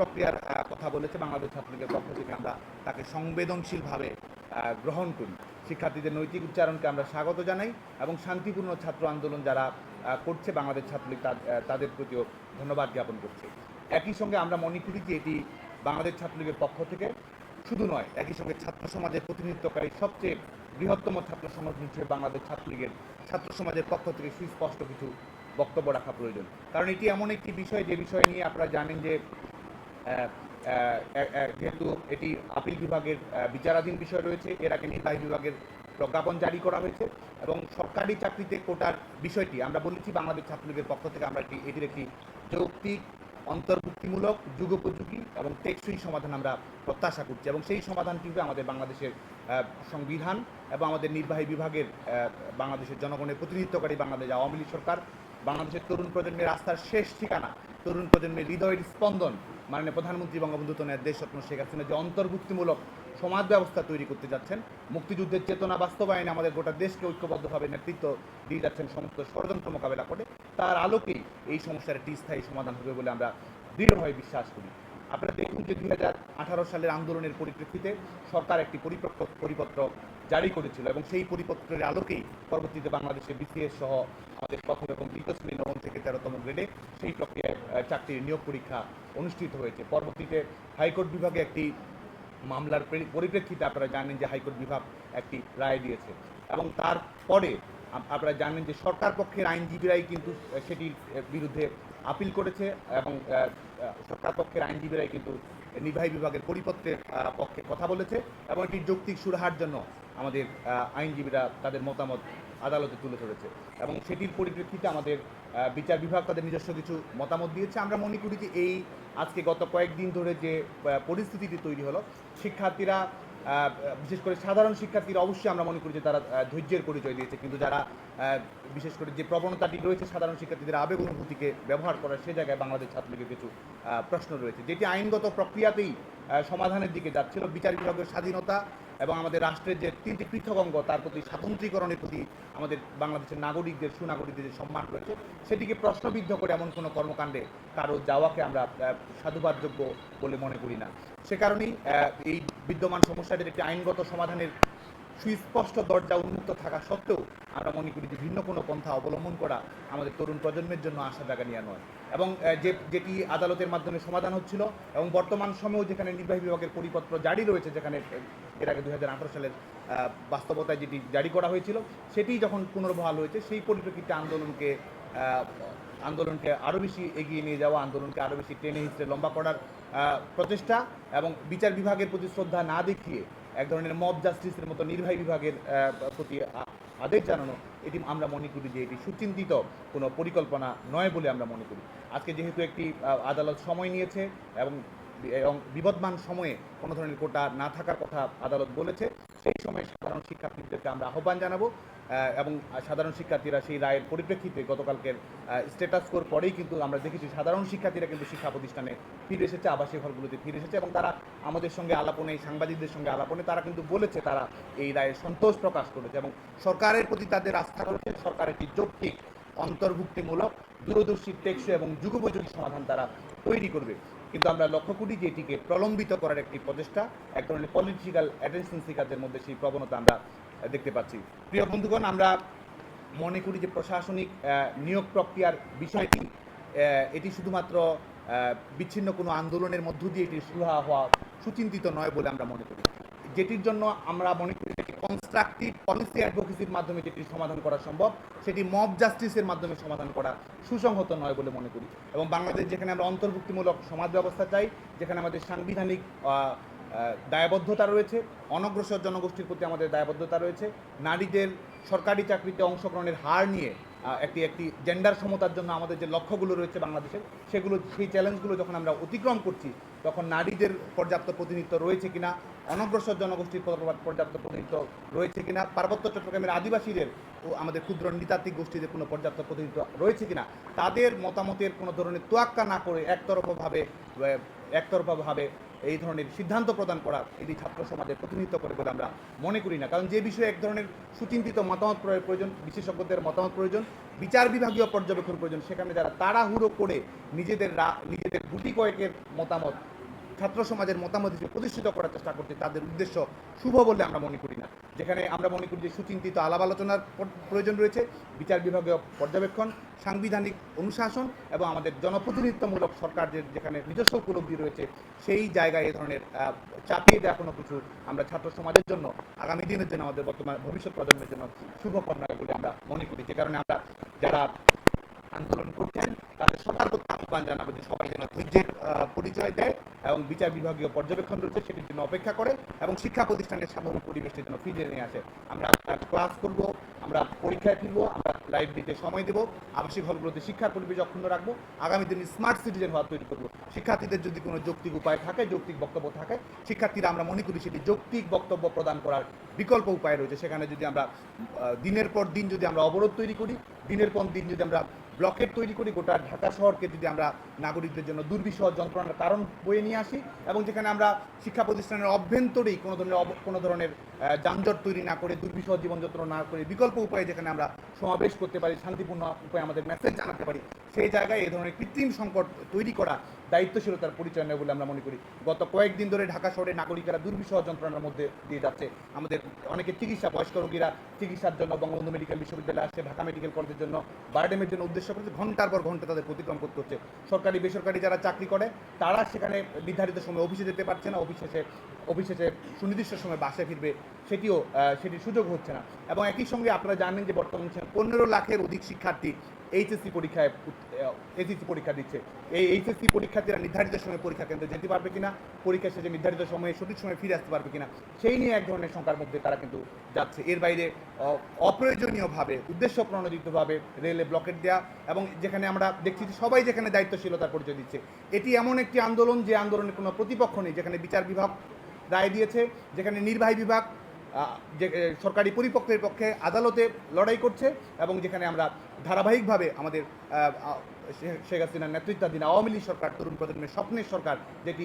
প্রক্রিয়ার কথা বলেছে বাংলাদেশ ছাত্রলীগের পক্ষ থেকে। আমরা তাকে সংবেদনশীলভাবে গ্রহণ করি। শিক্ষার্থীদের নৈতিক উচ্চারণকে আমরা স্বাগত জানাই এবং শান্তিপূর্ণ ছাত্র আন্দোলন যারা করছে বাংলাদেশ ছাত্রলীগ তাদের প্রতিও ধন্যবাদ জ্ঞাপন করছে। একই সঙ্গে আমরা মনে করি যে এটি বাংলাদেশ ছাত্রলীগের পক্ষ থেকে শুধু নয়, একই সঙ্গে ছাত্র সমাজের প্রতিনিধিত্বকারী সবচেয়ে বৃহত্তম ছাত্র সংগঠন হিসেবে বাংলাদেশ ছাত্রলীগের ছাত্র সমাজের পক্ষ থেকে সুস্পষ্ট কিছু বক্তব্য রাখা প্রয়োজন। কারণ এটি এমন একটি বিষয়, যে বিষয় নিয়ে আপনারা জানেন যে যেহেতু এটি আপিল বিভাগের বিচারাধীন বিষয় রয়েছে, এর আগে নির্বাহী বিভাগের প্রজ্ঞাপন জারি করা হয়েছে এবং সরকারি চাকরিতে কোটার বিষয়টি আমরা বলেছি, বাংলাদেশ ছাত্রলীগের পক্ষ থেকে আমরা একটি, এটির একটি যৌক্তিক, অন্তর্ভুক্তিমূলক, যুগোপযোগী এবং টেকসই সমাধান আমরা প্রত্যাশা করছি এবং সেই সমাধানটি হবে আমাদের বাংলাদেশের সংবিধান এবং আমাদের নির্বাহী বিভাগের বাংলাদেশের জনগণের প্রতিনিধিত্বকারী বাংলাদেশ আওয়ামী লীগ সরকার, বাংলাদেশের তরুণ প্রজন্মের রাস্তার শেষ ঠিকানা তরুণ প্রজন্মের হৃদয়ের স্পন্দন। মাননীয় প্রধানমন্ত্রী বঙ্গবন্ধু তনের দেশরত্ন শেখ হাসিনা যে অন্তর্ভুক্তিমূলক সমাজ ব্যবস্থা তৈরি করতে যাচ্ছেন, মুক্তিযুদ্ধের চেতনা বাস্তবায়নে আমাদের গোটা দেশকে ঐক্যবদ্ধভাবে নেতৃত্ব দিয়ে যাচ্ছেন সমস্ত ষড়যন্ত্র মোকাবেলা করে, তার আলোকেই এই সমস্যার একটি স্থায়ী সমাধান হবে বলে আমরা দৃঢ়ভাবে বিশ্বাস করি। আপনারা দেখুন যে দুই হাজার আঠারো সালের আন্দোলনের পরিপ্রেক্ষিতে সরকার একটি পরিপক্ক পরিপত্র জারি করেছিল এবং সেই পরিপত্রের আলোকেই পরবর্তীতে বাংলাদেশে বিসিএস সহ আমাদের প্রথম এবং দ্বিতীয় শ্রেণি নবম থেকে তেরোতম গ্রেডে সেই প্রক্রিয়ায় চাকরির নিয়োগ পরীক্ষা অনুষ্ঠিত হয়েছে। পরবর্তীতে হাইকোর্ট বিভাগে একটি মামলার পরিপ্রেক্ষিতে আপনারা জানেন যে হাইকোর্ট বিভাগ একটি রায় দিয়েছে এবং তারপরে আপনারা জানেন যে সরকার পক্ষের আইনজীবীরাই কিন্তু সেটির বিরুদ্ধে আপিল করেছে এবং সরকার পক্ষের আইনজীবীরাই কিন্তু নির্বাহী বিভাগের পরিপত্রের পক্ষে কথা বলেছে এবং এটির যৌক্তিক সুরাহার জন্য আমাদের আইনজীবীরা তাদের মতামত আদালতে তুলে ধরেছে। এবং সেটির পরিপ্রেক্ষিতে আমাদের বিচার বিভাগ তাদের নিজস্ব কিছু মতামত দিয়েছে। আমরা মনে করি যে এই আজকে গত কয়েকদিন ধরে যে পরিস্থিতিটি তৈরি হলো, শিক্ষার্থীরা বিশেষ করে সাধারণ শিক্ষার্থীরা অবশ্যই আমরা মনে করি যে তারা ধৈর্যের পরিচয় দিয়েছে। কিন্তু যারা বিশেষ করে যে প্রবণতাটি রয়েছে সাধারণ শিক্ষার্থীদের আবেগ অনুভূতিকে ব্যবহার করার সে জায়গায় বাংলাদেশ ছাত্রলীগের কিছু প্রশ্ন রয়েছে। যেটি আইনগত প্রক্রিয়াতেই সমাধানের দিকে যাচ্ছিল, বিচার বিভাগের স্বাধীনতা এবং আমাদের রাষ্ট্রের যে তিনটি পৃথক অঙ্গ, তার প্রতি স্বাতন্ত্রীকরণের প্রতি আমাদের বাংলাদেশের নাগরিকদের, সুনাগরিকদের যে সম্মান রয়েছে, সেটিকে প্রশ্নবিদ্ধ করে এমন কোনো কর্মকাণ্ডে কারও যাওয়াকে আমরা সাধুবাদযোগ্য বলে মনে করি না। সে কারণেই এই বিদ্যমান সমস্যাটির একটি আইনগত সমাধানের সুস্পষ্ট দরজা উন্মুক্ত থাকা সত্ত্বেও আমরা মনে করি যে ভিন্ন কোনো পন্থা অবলম্বন করা আমাদের তরুণ প্রজন্মের জন্য আশা জাগা নিয়ে। নয় এবং যে, যেটি আদালতের মাধ্যমে সমাধান হচ্ছিল এবং বর্তমান সময়েও যেখানে নির্বাহী বিভাগের পরিপত্র জারি রয়েছে, যেখানে এর আগে দু হাজার আঠারো সালের বাস্তবতায় যেটি জারি করা হয়েছিল, সেটি যখন পুনর্বহাল হয়েছে, সেই পরিপ্রেক্ষিতে আন্দোলনকে আন্দোলনকে আরও বেশি এগিয়ে নিয়ে যাওয়া, আন্দোলনকে আরও বেশি টেনে হিসেবে লম্বা করার প্রচেষ্টা এবং বিচার বিভাগের প্রতি শ্রদ্ধা না দেখিয়ে এক ধরনের মব জাস্টিসের মতো নির্বাহী বিভাগের প্রতি আদেশ জানানো, এটি আমরা মনে করি যে এটি সুচিন্তিত কোনো পরিকল্পনা নয় বলে আমরা মনে করি। আজকে যেহেতু একটি আদালত সময় নিয়েছে এবং এবং বিবদমান সময়ে কোনো ধরনের কোটা না থাকার কথা আদালত বলেছে, সেই সময় সাধারণ শিক্ষার্থীদেরকে আমরা আহ্বান জানাব এবং সাধারণ শিক্ষার্থীরা সেই রায়ের পরিপ্রেক্ষিতে গতকালকের স্ট্যাটাস স্কোর পরেই কিন্তু আমরা দেখেছি সাধারণ শিক্ষার্থীরা কিন্তু শিক্ষা প্রতিষ্ঠানে ফিরে এসেছে আবাসিক হলগুলোতে ফিরে এসেছে এবং তারা আমাদের সঙ্গে আলাপনে সাংবাদিকদের সঙ্গে আলাপনে তারা কিন্তু বলেছে, তারা এই রায়ে সন্তোষ প্রকাশ করেছে এবং সরকারের প্রতি তাদের আস্থা রয়েছে। সরকার একটি যৌক্তিক, অন্তর্ভুক্তিমূলক, দূরদর্শী, টেকসই এবং যুগোপযোগী সমাধান তারা তৈরি করবে। কিন্তু আমরা লক্ষ্য করি যে এটিকে প্রলম্বিত করার একটি প্রচেষ্টা, এক ধরনের পলিটিক্যাল অ্যাটেনশন সিকারদের মধ্যে সেই প্রবণতা আমরা দেখতে পাচ্ছি। প্রিয় বন্ধুগণ, আমরা মনে করি যে প্রশাসনিক নিয়োগ প্রক্রিয়ার বিষয়টি এটি শুধুমাত্র বিচ্ছিন্ন কোনো আন্দোলনের মধ্য দিয়ে এটি শুরু হওয়া সুচিন্তিত নয় বলে আমরা মনে করি। যেটির জন্য আমরা মনে করি যে কনস্ট্রাকটিভ পলিসি অ্যাডভোকেসির মাধ্যমে যেটি সমাধান করা সম্ভব, সেটি মব জাস্টিসের মাধ্যমে সমাধান করা সুসংহত নয় বলে মনে করি। এবং বাংলাদেশ, যেখানে আমরা অন্তর্ভুক্তিমূলক সমাজ ব্যবস্থা চাই, যেখানে আমাদের সাংবিধানিক দায়বদ্ধতা রয়েছে, অনগ্রসর জনগোষ্ঠীর প্রতি আমাদের দায়বদ্ধতা রয়েছে, নারীদের সরকারি চাকরিতে অংশগ্রহণের হার নিয়ে একটি একটি জেন্ডার সমতার জন্য আমাদের যে লক্ষ্যগুলো রয়েছে বাংলাদেশের, সেগুলো, সেই চ্যালেঞ্জগুলো যখন আমরা অতিক্রম করছি তখন নারীদের পর্যাপ্ত প্রতিনিধিত্ব রয়েছে কিনা, অনগ্রসর জনগোষ্ঠীর পর্যাপ্ত প্রতিনিধিত্ব রয়েছে কিনা, পার্বত্য চট্টগ্রামের আদিবাসীদের ও আমাদের ক্ষুদ্র নৃতাত্ত্বিক গোষ্ঠীদের কোনো পর্যাপ্ত প্রতিনিধিত্ব রয়েছে কিনা, তাদের মতামতের কোনো ধরনের তোয়াক্কা না করে একতরফাভাবে একতরফাভাবে এই ধরনের সিদ্ধান্ত প্রদান করা এটি ছাত্র সমাজের প্রতিনিধিত্ব করে বলে আমরা মনে করি না। কারণ যে বিষয়ে এক ধরনের সুচিন্তিত মতামত প্রয়োজন, বিশেষজ্ঞদের মতামত প্রয়োজন বিচার বিভাগীয় পর্যবেক্ষণ প্রয়োজন। সেখানে যারা তাড়াহুড়ো করে নিজেদের নিজেদের গুটি কয়েকের মতামত ছাত্র সমাজের মতামত হিসেবে প্রতিষ্ঠিত করার চেষ্টা করছে তাদের উদ্দেশ্য শুভ বলে আমরা মনে করি না। যেখানে আমরা মনে করি যে সুচিন্তিত আলাপ আলোচনার প্রয়োজন রয়েছে, বিচার বিভাগীয় পর্যবেক্ষণ, সাংবিধানিক অনুশাসন এবং আমাদের জনপ্রতিনিধিত্বমূলক সরকার যে যেখানে নিজস্ব উপলব্ধি রয়েছে, সেই জায়গায় এ ধরনের চাপিয়ে দেওয়া কোনো কিছু আমরা ছাত্র সমাজের জন্য, আগামী দিনের জন্য আমাদের বর্তমান ভবিষ্যৎ প্রজন্মের জন্য শুভকর নয় বলে আমরা মনে করি। যে কারণে আমরা যারা আন্দোলন করছেন। তাদের সবার আহ্বান জানাব যে সবাই যেন ধৈর্যের পরিচয় দেয় এবং বিচার বিভাগীয় পর্যবেক্ষণ রয়েছে, সেটির জন্য অপেক্ষা করে এবং শিক্ষা প্রতিষ্ঠানের স্বাভাবিক পরিবেশের জন্য ফিরিয়ে নিয়ে আসে। আমরা ক্লাস করব, আমরা পরীক্ষায় ফিরবো, আমরা লাইভ দিতে সময় দেবো, আবাসিক হলগুলোতে শিক্ষার পরিবেশ অক্ষুণ্ণ রাখব, আগামী দিনে স্মার্ট সিটিজেন হওয়া তৈরি করব। শিক্ষার্থীদের যদি কোনো যৌক্তিক উপায় থাকে, যৌক্তিক বক্তব্য থাকে, শিক্ষার্থীরা আমরা মনে করি সেটি যৌক্তিক বক্তব্য প্রদান করার বিকল্প উপায় রয়েছে। সেখানে যদি আমরা দিনের পর দিন যদি আমরা অবরোধ তৈরি করি, দিনের পর দিন যদি আমরা ব্লকেট তৈরি করে গোটা ঢাকা শহরকে যদি আমরা নাগরিকদের জন্য দুর্বিষহ যন্ত্রণার কারণ বয়ে নিয়ে আসি এবং যেখানে আমরা শিক্ষা প্রতিষ্ঠানের অভ্যন্তরেই কোনো ধরনের কোনো ধরনের যানজট তৈরি না করে, দুর্বিষহ জীবন যন্ত্রণা না করে, বিকল্প উপায়ে যেখানে আমরা সমাবেশ করতে পারি, শান্তিপূর্ণ উপায়ে আমাদের মেসেজ জানাতে পারি, সেই জায়গায় এই ধরনের কৃত্রিম সংকট তৈরি করা দায়িত্বশীলতার পরিচয় নেয় বলে আমরা মনে করি। গত কয়েকদিন ধরে ঢাকা শহরে নাগরিকেরা দুর্বিষহ যন্ত্রণার মধ্যে দিয়ে যাচ্ছে। আমাদের অনেকে চিকিৎসা, বয়স্ক রোগীরা চিকিৎসার জন্য বঙ্গবন্ধু মেডিকেল বিশ্ববিদ্যালয়ে আসছে, ঢাকা মেডিকেল কলেজের জন্য। বারডেমের জন্য উদ্দেশ্য করছে ঘণ্টার পর ঘণ্টা তাদের অতিক্রম করতে হচ্ছে। সরকারি, বেসরকারি যারা চাকরি করে, তারা সেখানে নির্ধারিত সময় অফিসে যেতে পারছে না। অফিসে এসে সুনির্দিষ্ট সময় বাসায় ফিরবে। সেটিও সেটির সুযোগ হচ্ছে না। এবং একই সঙ্গে আপনারা জানেন যে বর্তমানে পনেরো লাখের অধিক শিক্ষার্থী এইচএসসি পরীক্ষায় এইচএসসি পরীক্ষা দিচ্ছে। এই এইচএসসি পরীক্ষার্থীরা নির্ধারিত সময়ে পরীক্ষা কেন্দ্রে যেতে পারবে কিনা, পরীক্ষা শেষে নির্ধারিত সময়ে সঠিক সময়ে ফিরে আসতে পারবে কিনা, সেই নিয়ে এক ধরনের সংখ্যার মধ্যে তারা কিন্তু যাচ্ছে। এর বাইরে অপ্রয়োজনীয়ভাবে উদ্দেশ্য প্রণোদিতভাবে রেলে ব্লকেট দেওয়া এবং যেখানে আমরা দেখছি যে সবাই যেখানে দায়িত্বশীলতার পরিচয় দিচ্ছে। এটি এমন একটি আন্দোলন যে আন্দোলনের কোনো প্রতিপক্ষ নেই, যেখানে বিচার বিভাগ রায় দিয়েছে, যেখানে নির্বাহী বিভাগ যে সরকারি পরিপক্ষের পক্ষে আদালতে লড়াই করছে এবং যেখানে আমরা ধারাবাহিকভাবে আমাদের শেখ হাসিনার নেতৃত্বাধীন আওয়ামী লীগ সরকার, তরুণ প্রজন্মের স্বপ্নের সরকার, যেটি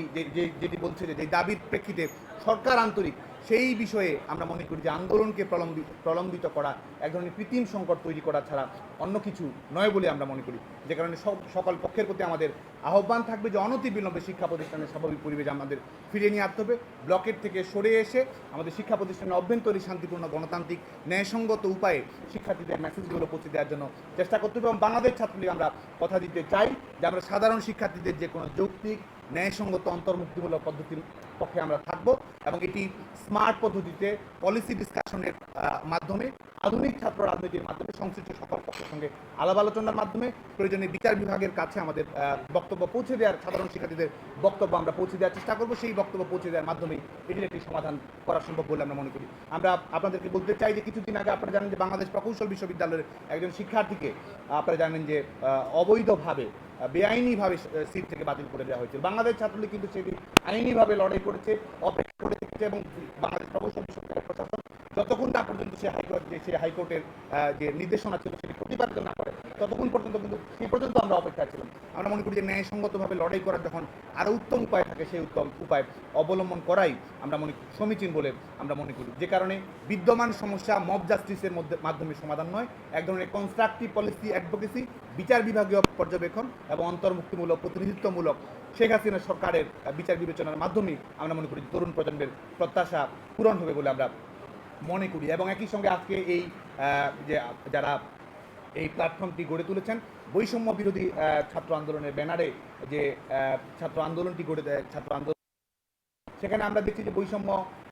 যেটি বলছে যে দাবির প্রেক্ষিতে সরকার আন্তরিক সেই বিষয়ে আমরা মনে করি যে আন্দোলনকে প্রলম্বিত প্রলম্বিত করা, এক ধরনের কৃত্রিম সংকট তৈরি করা ছাড়া অন্য কিছু নয় বলে আমরা মনে করি। যে কারণে সব, সকল পক্ষের প্রতি আমাদের আহ্বান থাকবে যে অনতি বিলম্বে শিক্ষা প্রতিষ্ঠানের স্বাভাবিক পরিবেশ আমাদের ফিরিয়ে নিয়ে আসতে হবে। ব্লকের থেকে সরে এসে আমাদের শিক্ষা প্রতিষ্ঠানের অভ্যন্তরীণ শান্তিপূর্ণ গণতান্ত্রিক ন্যায়সঙ্গত উপায়ে শিক্ষার্থীদের মেসেজগুলো পৌঁছে দেওয়ার জন্য চেষ্টা করতে হবে এবং বাংলাদেশ ছাত্রলীগ আমরা কথা দিতে চাই যে আমরা সাধারণ শিক্ষার্থীদের যে কোনো যৌক্তিক ন্যায়সঙ্গত অন্তর্মুক্তিমূলক পদ্ধতির পক্ষে আমরা থাকব এবং এটি স্মার্ট পদ্ধতিতে পলিসি ডিসকাশনের মাধ্যমে, আধুনিক ছাত্র রাজনীতির মাধ্যমে, সংশ্লিষ্ট সকল পক্ষের সঙ্গে আলাপ আলোচনার মাধ্যমে প্রয়োজনে বিচার বিভাগের কাছে আমাদের বক্তব্য পৌঁছে দেওয়ার সাধারণ শিক্ষার্থীদের বক্তব্য আমরা পৌঁছে দেওয়ার চেষ্টা করব। সেই বক্তব্য পৌঁছে দেওয়ার মাধ্যমেই এটির একটি সমাধান করা সম্ভব বলে আমরা মনে করি। আমরা আপনাদেরকে বলতে চাই যে কিছুদিন আগে আপনারা জানেন যে বাংলাদেশ প্রকৌশল বিশ্ববিদ্যালয়ের একজন শিক্ষার্থীকে আপনারা জানেন যে অবৈধভাবে বেআইনিভাবে সিট থেকে বাতিল করে দেওয়া হয়েছে। বাংলাদেশ ছাত্রলীগ কিন্তু সেদিন আইনিভাবে লড়াই করেছে, অপেক্ষা করে থেকেছে এবং বাংলাদেশ প্রকৌশল বিশ্ববিদ্যালয়ের প্রশাসন যতক্ষণ না পর্যন্ত সে হাইকোর্ট, যে সে হাইকোর্টের যে নির্দেশনা ছিল সেটি প্রতিপাদিত না করে, ততক্ষণ পর্যন্ত কিন্তু সেই পর্যন্ত আমরা অপেক্ষা ছিলাম। আমরা মনে করি যে ন্যায়সঙ্গতভাবে লড়াই করার যখন আরও উত্তম উপায় থাকে, সেই উত্তম উপায় অবলম্বন করাই আমরা মনে সমীচীন বলে আমরা মনে করি। যে কারণে বিদ্যমান সমস্যা মব জাস্টিসের মধ্যে, মাধ্যমে সমাধান নয়, এক ধরনের কনস্ট্রাকটিভ পলিসি অ্যাডভোকেসি বিচার বিভাগীয় পর্যবেক্ষণ এবং অন্তর্মুক্তিমূলক প্রতিনিধিত্বমূলক শেখ হাসিনা সরকারের বিচার বিবেচনার মাধ্যমেই আমরা মনে করি তরুণ প্রজন্মের প্রত্যাশা পূরণ হবে বলে আমরা মনে করি। এবং একই সঙ্গে আজকে এই যে যারা এই প্ল্যাটফর্মটি গড়ে তুলেছেন, বৈষম্য বিরোধী ছাত্র আন্দোলনের ব্যানারে যে ছাত্র আন্দোলনটি গড়ে ছাত্র আন্দোলন সেখানে আমরা দেখছি যে বৈষম্য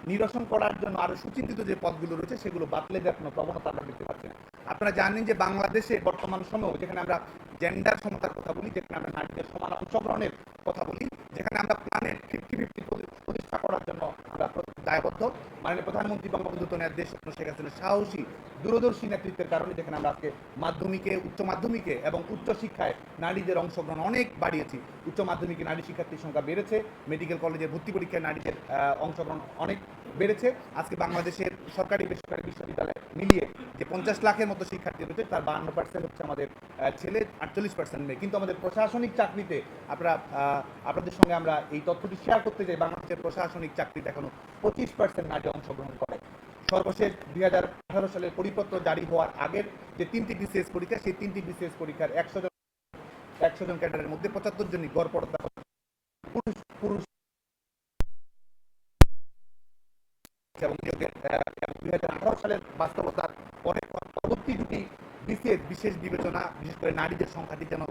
নিরসন করার জন্য আরও সুচিন্তিত যে পদগুলো রয়েছে, সেগুলো বাতলে দেওয়ার কোনো প্রবণতা আমরা দেখতে পাচ্ছি না। আপনারা জানেন যে বাংলাদেশে বর্তমান সময়েও যেখানে আমরা জেন্ডার সমতার কথা বলি, যেখানে আমরা নারীদের সমান অংশগ্রহণের কথা বলি, যেখানে আমরা প্ল্যানের ফিফটি ফিফটি প্রতিষ্ঠা করার জন্য আমরা দায়বদ্ধ। মাননীয় প্রধানমন্ত্রী বঙ্গবন্ধু তনয়ের দেশ শেখ হাসিনার সাহসী, দূরদর্শী নেতৃত্বের কারণে যেখানে আমরা আজকে মাধ্যমিকে, উচ্চ মাধ্যমিকে এবং উচ্চ শিক্ষায় নারীদের অংশগ্রহণ অনেক বাড়িয়েছি। উচ্চ মাধ্যমিকে নারী শিক্ষার্থীর সংখ্যা বেড়েছে, মেডিকেল কলেজে ভর্তি পরীক্ষায় নারীদের অংশগ্রহণ অনেক বেড়েছে। আজকে বাংলাদেশের সরকারি বেসরকারি বিশ্ববিদ্যালয় মিলিয়ে যে পঞ্চাশ লাখের মতো শিক্ষার্থী রয়েছে, তার বান্ন পার্সেন্ট হচ্ছে আমাদের ছেলে, আটচল্লিশ পার্সেন্ট মেয়ে। কিন্তু আমাদের প্রশাসনিক চাকরিতে আপনারা আপনাদের সঙ্গে আমরা এই তথ্যটি শেয়ার করতে চাই। বাংলাদেশের প্রশাসনিক চাকরিতে এখনও পঁচিশ পার্সেন্ট নারী অংশগ্রহণ করে। সর্বশেষ দুই হাজার আঠারো সালের পরিপত্র জারি হওয়ার আগের যে তিনটি বিসিএস পরীক্ষা, সেই তিনটি বিসিএস পরীক্ষার একশো জন একশো জন ক্যাডারের মধ্যে পঁচাত্তর জনই গড়পড়তা পুরুষ পুরুষ এবং দুই হাজার আঠারো সালের বাস্তবতার পরে পরবর্তী দুটি বিশেষ বিশেষ বিবেচনা, বিশেষ করে নারীদের সংখ্যাটি যেন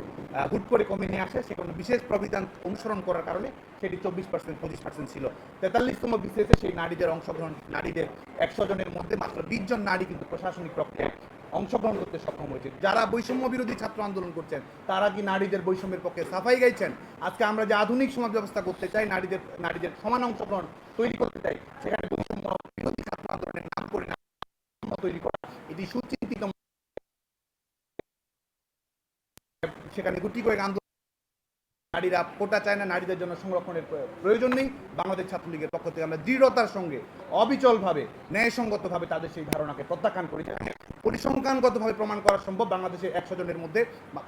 হুট করে কমে নিয়ে আসে, সে কোনো বিশেষ প্রবিধান অনুসরণ করার কারণে সেটি চব্বিশ পার্সেন্ট পঁচিশ পার্সেন্ট ছিল। তেতাল্লিশতম বিশেষে সেই নারীদের অংশগ্রহণ, নারীদের একশো জনের মধ্যে মাত্র বিশ জন নারী কিন্তু প্রশাসনিক প্রক্রিয়ায় অংশগ্রহণ করতে সক্ষম হয়েছে। যারা বৈষম্য বিরোধী ছাত্র আন্দোলন করছেন, তারা কি নারীদের বৈষম্যের পক্ষে সাফাই গাইছেন? আজকে আমরা যে আধুনিক সমাজ ব্যবস্থা করতে চাই, নারীদের নারীদের সমান অংশগ্রহণ তৈরি করতে চাই, সেখানে বৈষম্য বিরোধী ছাত্র আন্দোলনের নাম করে তৈরি করা এটি সুচিন্তিত সেখানে গুটি কয়েক আন্দোলন নারীরা কোটা চায় না, নারীদের জন্য সংরক্ষণের প্রয়োজন নেই। বাংলাদেশ ছাত্রলীগের পক্ষ থেকে আমরা দৃঢ়তার সঙ্গে অবিচলভাবে, ন্যায়সঙ্গতভাবে তাদের সেই ধারণাকে প্রত্যাখ্যান করি যেখানে পরিসংখ্যানগতভাবে প্রমাণ করা সম্ভব বাংলাদেশের একশো জনের মধ্যে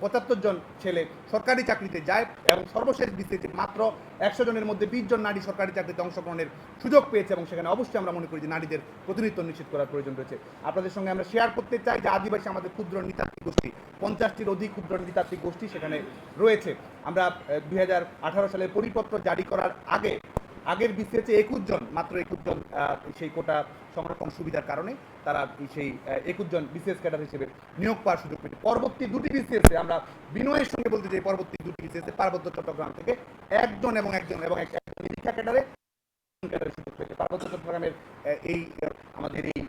পঁচাত্তর জন ছেলে সরকারি চাকরিতে যায় এবং সর্বশেষ বিস্তৃতি মাত্র একশো জনের মধ্যে বিশ জন নারী সরকারি চাকরিতে অংশগ্রহণের সুযোগ পেয়েছে এবং সেখানে অবশ্যই আমরা মনে করি যে নারীদের প্রতিনিধিত্ব নিশ্চিত করার প্রয়োজন রয়েছে। আপনাদের সঙ্গে আমরা শেয়ার করতে চাই যে আদিবাসী আমাদের ক্ষুদ্র নৃতাত্ত্বিক গোষ্ঠী, পঞ্চাশটির অধিক ক্ষুদ্র নৃতাত্ত্বিক গোষ্ঠী সেখানে রয়েছে। আমরা দুই হাজার আঠারো সালের পরিপত্র জারি করার আগে আগের বিসিএসে একুশ জন, মাত্র একুশ জন সেই কোটা সংরক্ষণ সুবিধার কারণে তারা সেই একুশ জন বিসিএস ক্যাডার হিসেবে নিয়োগ পাওয়ার সুযোগ পেয়েছে। পরবর্তী দুটি বিসিএসে আমরা বিনয়ের সঙ্গে বলতে চাই, পরবর্তী দুটি বিসিএসে পার্বত্য চট্টগ্রাম থেকে একজন এবং একজন এবং এক- একজন শিক্ষা ক্যাডারে ক্যাডারের সুযোগ পেয়েছে। পার্বত্য চট্টগ্রামের এই, আমাদের এই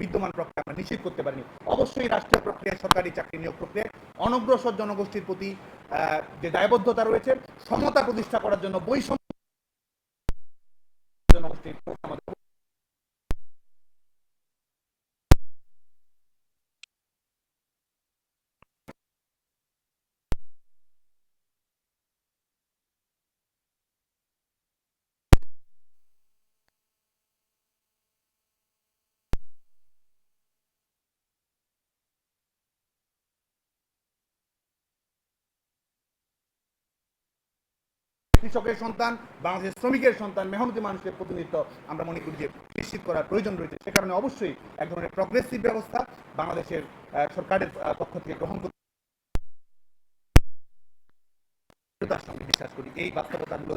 বিদ্যমান প্রক্রিয়া আমরা নিশ্চিত করতে পারিনি। অবশ্যই রাষ্ট্রীয় প্রক্রিয়া, সরকারি চাকরি নিয়োগ প্রক্রিয়ায় অনগ্রসর জনগোষ্ঠীর প্রতি যে দায়বদ্ধতা রয়েছে, সমতা প্রতিষ্ঠা করার জন্য বৈষম্য জনগোষ্ঠীর আমাদের কৃষকের সন্তান, বাংলাদেশের শ্রমিকের সন্তান, মেহনতি মানুষের প্রতিনিধিত্ব আমরা মনে করি যে নিশ্চিত করার প্রয়োজন রয়েছে। সে কারণে অবশ্যই এক ধরনের প্রগ্রেসিভ ব্যবস্থা বাংলাদেশের সরকারের পক্ষ থেকে গ্রহণ করতে বিশ্বাস করি, এই বাস্তবতাগুলো